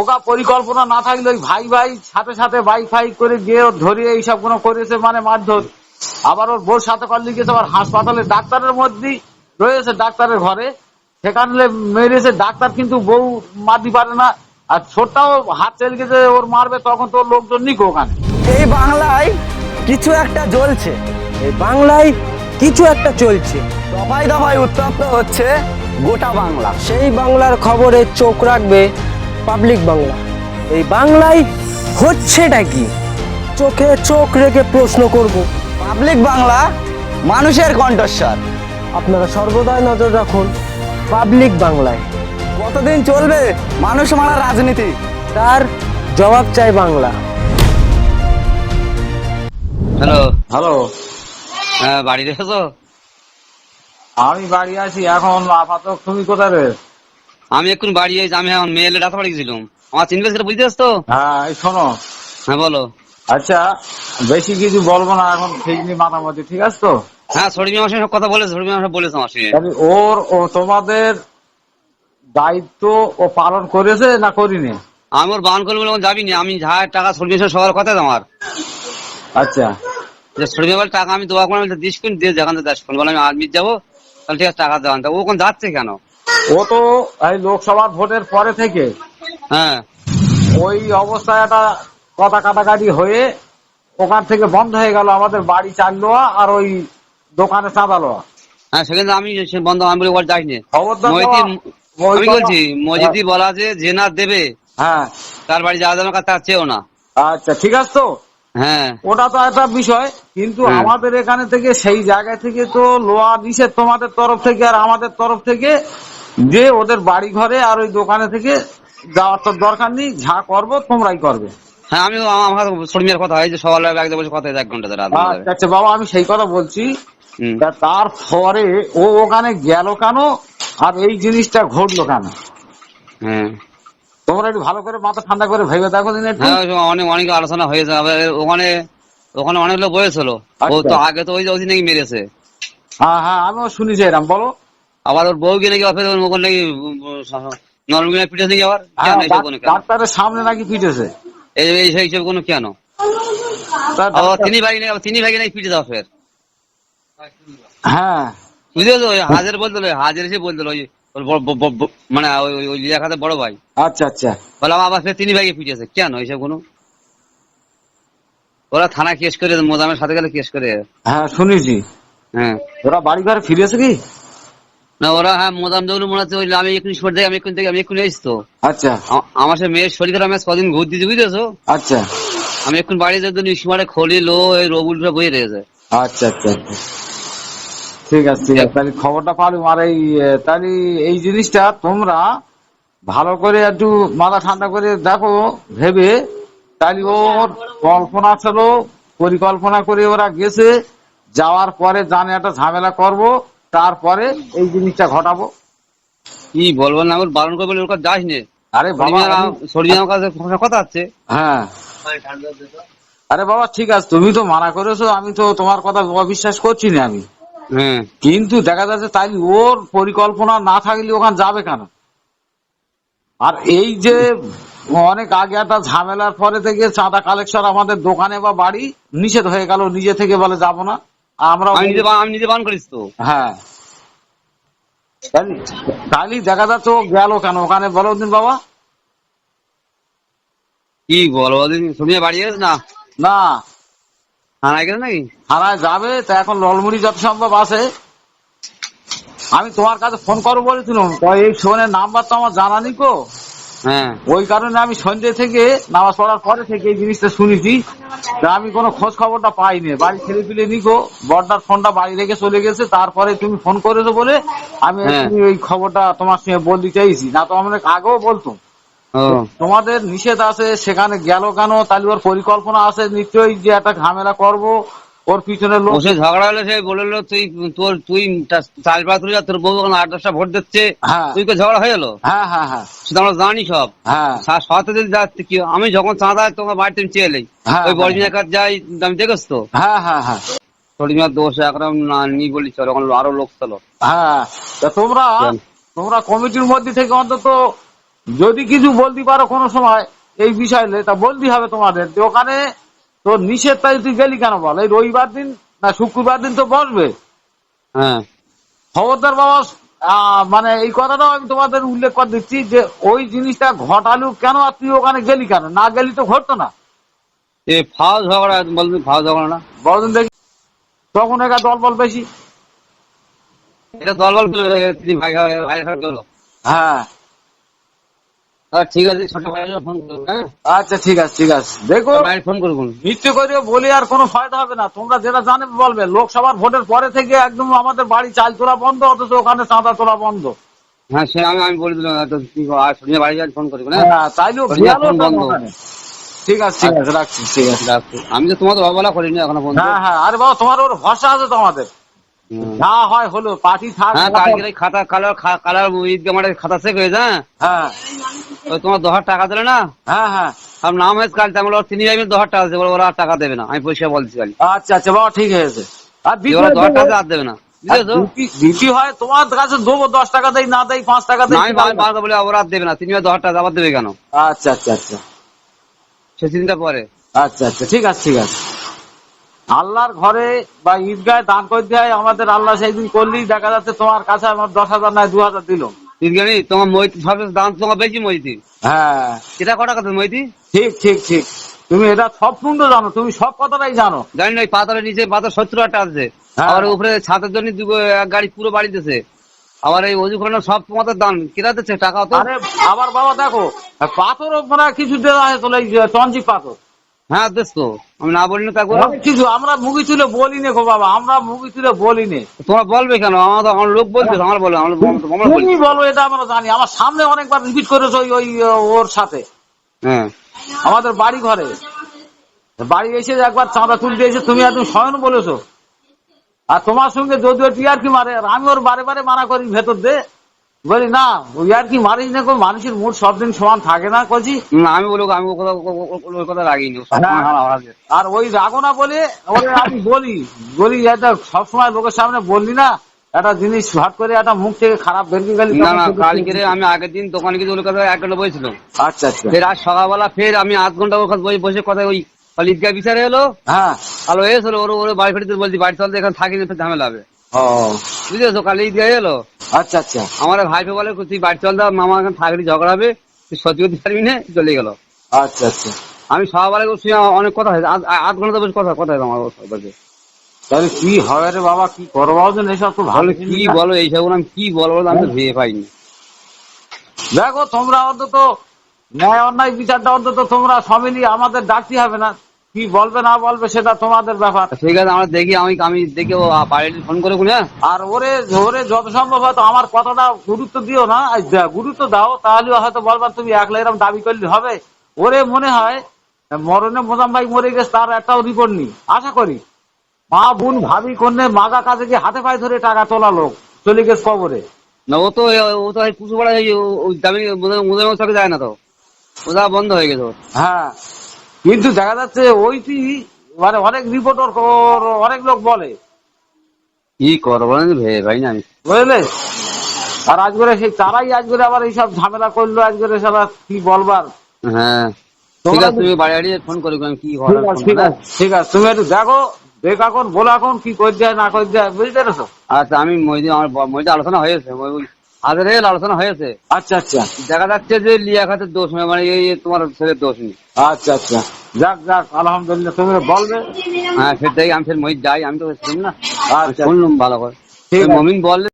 ওকা পরিকল্পনা না থাকলে ওই ভাই ভাই, সাথে সাথে বাইক ফাই করে গিয়ে ওর ধরিয়ে এইসবগুলো করেছে মানে মারধর। আবার ওর বোর সাথে করলে গেছে আবার হাসপাতালে ডাক্তারের মধ্যেই রয়েছে ডাক্তারের ঘরে। সেখানে মেরেছে, ডাক্তার কিন্তু বউ মারতে পারে না। আর ছোটটাও হাত চেল গেছে, ওর মারবে, তখন তো লোকজন নিকো ওখানে। এই বাংলায় কিছু একটা জ্বলছে। এই বাংলায় কিছু একটা চলছে। দফায় দফায় উত্তপ্ত হচ্ছে গোটা বাংলা। সেই বাংলার খবরে চোখ রাখবে পাবলিক বাংলা। এই বাংলায় হচ্ছেটা কি? চোখে চোখ রেখে প্রশ্ন করব। পাবলিক বাংলা মানুষের কণ্ঠস্বর। আপনারা সর্বদাই নজর রাখুন পাবলিক বাংলায়। কতদিন চলবে মানুষ মারা রাজনীতি? তার জবাব চাই বাংলা। হ্যালো। হ্যালো। হ্যাঁ বাড়ি রেখেছো আমি বাড়ি আছি এখন আপাতত তুমি কোথায় রে আমি এখন বাড়ি এসে আমি এখন মেয়েলে ডাটা বাড়ি গেছিলাম। আমার চিনবে সেটা বুঝতে পারছ তো? হ্যাঁ এই শোনো। হ্যাঁ বলো। আচ্ছা বেশি কিছু বলব না এখন ঠিক নেই মাথামতি ঠিক আছে তো? হ্যাঁ সরিমি সঙ্গে সব কথা বলেছে সরিমি সব বলেছে আমার সঙ্গে। ওর ও তোমাদের দায়িত্ব ও পালন করেছে না করিনি? আমি ওর বান করব বলে যাবি না আমি যা টাকা সরিমি সঙ্গে সবার কথা আমার। আচ্ছা। যে সরিমি বলে টাকা আমি দোয়া করে আমি দিস কোন দিয়ে যেখান থেকে দেশ বলে আমি আর্মি যাব তাহলে ঠিক আছে টাকা দেওয়ান ও কোন যাচ্ছে কেন? ও তো এই লোকসভার ভোটের পরে থেকে হ্যাঁ। ওই অবস্থায় একটা কথা কাটাকাটি হয়ে ওখান থেকে বন্ধ হয়ে গেল আমাদের বাড়ি চাল লোয়া আর ওই দোকানে চাঁদা লোয়া হ্যাঁ সেখানে আমি বন্ধ আমি বলে ওর যাইনি। আমি বলছি মসজিদি বলা যে যে না দেবে হ্যাঁ। তার বাড়ি যাওয়া যাবে তার চেয়েও না। আচ্ছা ঠিক আছে তো? হ্যাঁ। ওটা তো একটা বিষয় কিন্তু আমাদের এখানে থেকে সেই জায়গা থেকে তো লোয়া নিষেধ তোমাদের তরফ থেকে আর আমাদের তরফ থেকে যে ওদের বাড়ি ঘরে আর ওই দোকানে থেকে যাওয়ার তো দরকার নেই যা করব তোমরাই করবে। হ্যাঁ আমি আমার শর্মিয়ার কথা হয় যে সকালে একদম বসে কথা এক ঘণ্টা ধরে আচ্ছা আচ্ছা বাবা আমি সেই কথা বলছি। তারপরে ও ওখানে গেল কেন আর এই জিনিসটা ঘটলো কেন? হ্যাঁ। তোমরা একটু ভালো করে মাথা ঠান্ডা করে ভেবে দেখো দিন হ্যাঁ অনেক অনেক আলোচনা হয়েছে। ওখানে ওখানে অনেক লোক বয়েছিল ও আচ্ছা। তো আগে তো ওই যে ওই নাকি মেরেছে। হ্যাঁ হ্যাঁ আমিও শুনেছি এরম বলো। আবার ওর বউকে নাকি অফিস ওখানে নাকি নরমিনা পিঠে নাকি আবার? হ্যাঁ, কেন এইসব কোনো কেন? ডাক্তারের সামনে নাকি পিটেছে। এই কোনো কেন? আবার তিনি ভাই নাকি তিনি ভাইকে নাকি পিঠে দাও ফের হ্যাঁ ওই হাজার বলতো হাজার এসে বলতো ওই ওর মানে ওই ওই লেখাতে বড় ভাই। আচ্ছা আচ্ছা। বললাম আবার ফের তিনি ভাইকে পিটিয়েছে কেন এইসব কোনো? ওরা থানা কেস করে মোদামের সাথে গেলে কেস করে। হ্যাঁ শুনেছি। হ্যাঁ। ওরা বাড়ি ঘরে ফিরেছে কি? না ওরা হ্যাঁ মোদাম দৌড় মনে হচ্ছে আমি এক্ষুনি শোর থেকে আমি এক্ষুনি থেকে আমি এক্ষুনি এসছি তো। আচ্ছা। আমার সে মেয়ের শরীর খারাপ আমি কদিন ঘুর দিতে বুঝতেছো আচ্ছা। আমি এখন বাড়ি যেতে নিঃসময় খলি লো এই রবুলটা বয়ে রয়েছে আচ্ছা আচ্ছা আচ্ছা। ঠিক আছে ঠিক আছে। তাহলে খবরটা পালুম আর এই তাহলে এই জিনিসটা তোমরা ভালো করে একটু মাথা ঠান্ডা করে দেখো ভেবে তাহলে ওর কল্পনা ছিল পরিকল্পনা করে ওরা গেছে যাওয়ার পরে জানে একটা ঝামেলা করব তারপরে এই জিনিসটা ঘটাবো। কি বলব না আমার বারণ করবে ওর কাছে যাস নে আরে বাবা শরীর আমার কাছে কথা আছে। হ্যাঁ। আরে বাবা ঠিক আছে তুমি তো মানা করেছ আমি তো তোমার কথা অবিশ্বাস করছি না আমি। হ্যাঁ। কিন্তু দেখা যাচ্ছে তাই ওর পরিকল্পনা না থাকলে ওখানে যাবে কেন? আর এই যে অনেক আগে একটা ঝামেলার পরে থেকে চাঁদা কালেকশন আমাদের দোকানে বা বাড়ি নিষেধ হয়ে গেল নিজে থেকে বলে যাব না। আমরা আমি নিজে আমি নিজে করিস তো। হ্যাঁ। তাহলে- দেখা যাচ্ছে ও গেল কেন? ওখানে বলো দিন বাবা। কি বলব শুনিয়ে বাড়ি গেছে না? না। থানায় গেছে নাকি? থানায় যাবে তা এখন ললমুড়ি যত সম্ভব আছে আমি তোমার কাছে ফোন করব বলেছিলাম তো এই ফোনের নাম্বার তো আমার জানা নেই কো ওই কারণে আমি সন্ধ্যে থেকে নামাজ পড়ার পরে থেকে এই জিনিসটা শুনেছি আমি কোনো খোঁজ খবরটা পাইনি। বাড়ি ছেলে পিলে নিকো বড়দার ফোনটা বাড়ি রেখে চলে গেছে তারপরে তুমি ফোন করেছ বলে আমি হ্যাঁ। ওই খবরটা তোমার সঙ্গে বলতে চাইছি। না তো আমরা আগেও বলতাম ও। তোমাদের নিষেধ আছে সেখানে গেল কেন তাহলে ওর পরিকল্পনা আছে নিশ্চয়ই যে একটা ঝামেলা করব ওর পিছনে লোক বসে ঝগড়া হলে সে বলল তুই তোর তুই চাল পাত তোর বউ ওখানে আট দশটা ভোট দিচ্ছে। হ্যাঁ। তুই তো ঝগড়া হয়ে গেলো হ্যাঁ হ্যাঁ হ্যাঁ। সেটা আমরা জানি সব। হ্যাঁ। সাথে যদি যাচ্ছে কি আমি যখন চাঁদা তোমার বাড়িতে আমি চেয়ে এলি। হ্যাঁ, ওই। বড়মিনার কাছে যাই আমি দেখেছ তো। হ্যাঁ হ্যাঁ হ্যাঁ। দোষ একরকম না নি বলি চলো ওখানে আরও লোক চলো। হ্যাঁ। তা তোমরা তোমরা কমিটির মধ্যে থেকে অন্তত যদি কিছু বলতে পারো কোনো সময় এই বিষয়ে তা বলতে হবে তোমাদের। যে ওখানে তোর নিষেধ তাই তুই গেলি কেন বল? এই রবিবার দিন না শুক্রবার দিন তো বসবে। হ্যাঁ। খবরদার বাবা মানে এই কথাটাও আমি তোমাদের উল্লেখ করে দিচ্ছি যে ওই জিনিসটা ঘটালু কেন আর তুই ওখানে গেলি কেন? না গেলি তো ঘটতো না। এ ফাও ঝগড়া বলবি ফাও ঝগড়া না। বড়দিন দেখি তখন একা দল বল বেশি। এটা দল বল ভাই ভাই হ্যাঁ। ঠিক আছে ছোট ভাই ফোন করব হ্যাঁ? আচ্ছা ঠিক আছে ঠিক আছে। দেখো ভাই ফোন করব মিথ্যে করে বলে আর কোনো ফায়দা হবে না। তোমরা যেটা জানে বলবে লোকসভার ভোটের পরে থেকে একদম আমাদের বাড়ি চাল তোলা বন্ধ অথচ ওখানে চাঁদা তোলা বন্ধ। হ্যাঁ সে আমি আমি বলে দিলাম তো কি আর শুনিয়ে বাড়ি যাই ফোন করব না তাইলেও বন্ধ। ঠিক আছে ঠিক আছে রাখছি ঠিক আছে। রাখছি। আমি তো তোমাদের অবহেলা করিনি এখনও হ্যাঁ হ্যাঁ আরে বাবা তোমার ওর ভরসা আছে তো আমাদের। যা হয় হলো পার্টি থাক হ্যাঁ কালকে এই খাতা কালার কালার খাতা শেখ হ্যাঁ হ্যাঁ? ওই তোমার দশ হাজার টাকা দিলে না? হ্যাঁ হ্যাঁ। আর নাম হয়েছে কাল ওরা তিনি যাবেন দশ হাজার টাকা দেবে ওরা আর টাকা দেবে না আমি পয়সা বলছি কালি আচ্ছা আচ্ছা বাবা ঠিক হয়েছে। আর ওরা দশ টাকা আর দেবে না হয় তোমার কাছে দেবো দশ টাকা দেই না দেই পাঁচ টাকা না, আমি বলে ওরা দেবে না তিনি দশ টাকা আবার দেবে কেন? আচ্ছা আচ্ছা আচ্ছা। সে চিন্তা পরে আচ্ছা আচ্ছা ঠিক আছে ঠিক আছে। আল্লাহর ঘরে বা ঈদগায় দান করে দেয় আমাদের আল্লাহ সেই দিন করলেই দেখা যাচ্ছে তোমার কাছে আমার দশ হাজার নয় দু হাজার দিল ঈদগানি তোমার মইতি সবচেয়ে দাম তোমার বেশি মইতি হ্যাঁ। এটা কটা কথা মইতি ঠিক ঠিক ঠিক। তুমি এটা সব পূর্ণ জানো তুমি সব কথাটাই জানো। জানি না ওই পাতারের নিচে পাতা সত্তর টাকা আছে। হ্যাঁ। আবার উপরে ছাদের জন্য গাড়ি পুরো বাড়ি দিতেছে। আবার এই অজু করানোর সব তোমাদের দাম কেনা দিচ্ছে? টাকা তো? আরে আবার বাবা দেখো পাথর মানে কিছু দেওয়া আছে তোলে চঞ্জি পাথর। হ্যাঁ দেখ তো আমি না বলি না কিছু আমরা মুখি তুলে বলি নে গো বাবা আমরা মুখি তুলে বলি নে তোমরা বলবে কেন? আমার আমার লোক বলছে আমার বলে আমার তুমি বলো এটা আমরা জানি। আমার সামনে অনেকবার রিপিট করেছ ওই ওই ওর সাথে। হ্যাঁ। আমাদের বাড়ি ঘরে। বাড়ি এসে একবার চাঁদা তুলতে এসে তুমি একদম স্বয়ন বলেছ। আর তোমার সঙ্গে যদিও টিয়ার কি মারে আর আমি ওর বারে বারে মানা করি ভেতর দে বলি না ওই আর কি মারিস না কো মানুষের মুড সব দিন সমান থাকে না? কছি না আমি বলব আমি কথা ওই কথা রাগিনি আর ওই রাগো না বলে আমি বলি বলি এটা সবসময় লোকের সামনে বললি না একটা জিনিস হট করে একটা মুখ থেকে খারাপ বেরিয়ে গেলি না না কালকে আমি আগের দিন দোকানে কিছু ওর কথা এক ঘণ্টা আচ্ছা আচ্ছা। ফের আজ সকালবেলা ফের আমি আধ ঘণ্টা ওর কাছে বসে- কথা ওই কাল ঈদগাহ বিচারে এলো। হ্যাঁ। কাল এসেছিল ওর ওর বাড়ি ফেরতে বলছি বাড়ি চলতে এখানে থাকি না, ঝামেলা হবে। ও। বুঝেছ? কাল ঈদগাহ এলো। আচ্ছা আচ্ছা। আমার ভাইপে বলে তুই বাড়ি চল দা মামা এখানে থাকলি ঝগড়া হবে তুই সত্যি করতে পারবি না চলে গেল। আচ্ছা আচ্ছা। আমি সকালবেলা ওর অনেক কথা হয়েছে আধ- ঘণ্টা বসে কথা কথা আমার সাথে। তাহলে কি হবে রে বাবা কি করব যেন এসব তো ভালো কি বলো এইসব আমি কি বলব আমি তো ভেবে পাইনি। দেখো তোমরা অন্তত ন্যায় অন্যায় বিচারটা অন্তত তোমরা সমিলি আমাদের ডাকতে হবে না। কি বলবে না বলবে সেটা তোমাদের ব্যাপার। ঠিক আছে আমরা দেখি আমি আমি দেখি ও বাড়িতে ফোন করে কোনে আর ওরে ওরে যত সম্ভব হয়তো আমার কথাটা গুরুত্ব দিও না গুরুত্ব দাও তাহলে হয়তো বলবার তুমি একলা এরকম দাবি করলে হবে। ওরে মনে হয় মরণে মোজাম ভাই মরে গেছে তার একটাও রিপোর্ট নেই। আশা করি। মা বোন ভাবি কন্যে মাগা কাজে গিয়ে হাতে পায়ে ধরে টাকা তোলা লোক চলে গেছে কবরে। না ও তো ও তো পুজো পাড়া দামি মশাকে যায় না তো? ওটা বন্ধ হয়ে গেছে হ্যাঁ। কিন্তু দেখা যাচ্ছে ওইটি মানে অনেক রিপোর্টার অনেক লোক বলে। কি করব পাই না বুঝলে? আর আজ করে সেই তারাই আজ করে আবার এইসব ঝামেলা করল আজ করে সারা কি বলবার? হ্যাঁ। ঠিক আছে তুমি বাড়ি বাড়ি ফোন করে আমি কি ঠিক আছে ঠিক আছে তুমি একটু দেখো দেখ এখন বলো এখন কি করে দেয় না করে দেয় বুঝতে পেরেছ? আচ্ছা আমি মহিদি আমার মহিদি আলোচনা হয়েছে হাজার রেল আলোচনা হয়েছে। আচ্ছা আচ্ছা। দেখা যাচ্ছে যে লিয়া খাতের দোষ নয় মানে এই তোমার ছেলের দোষ নেই। আচ্ছা আচ্ছা। যাক যাক আলহামদুলিল্লাহ তুমি বলবে। হ্যাঁ সেটাই আমি ফের মহিদ যাই আমি তো শুনি না। আচ্ছা। শুনলাম ভালো করে। মমিন বললে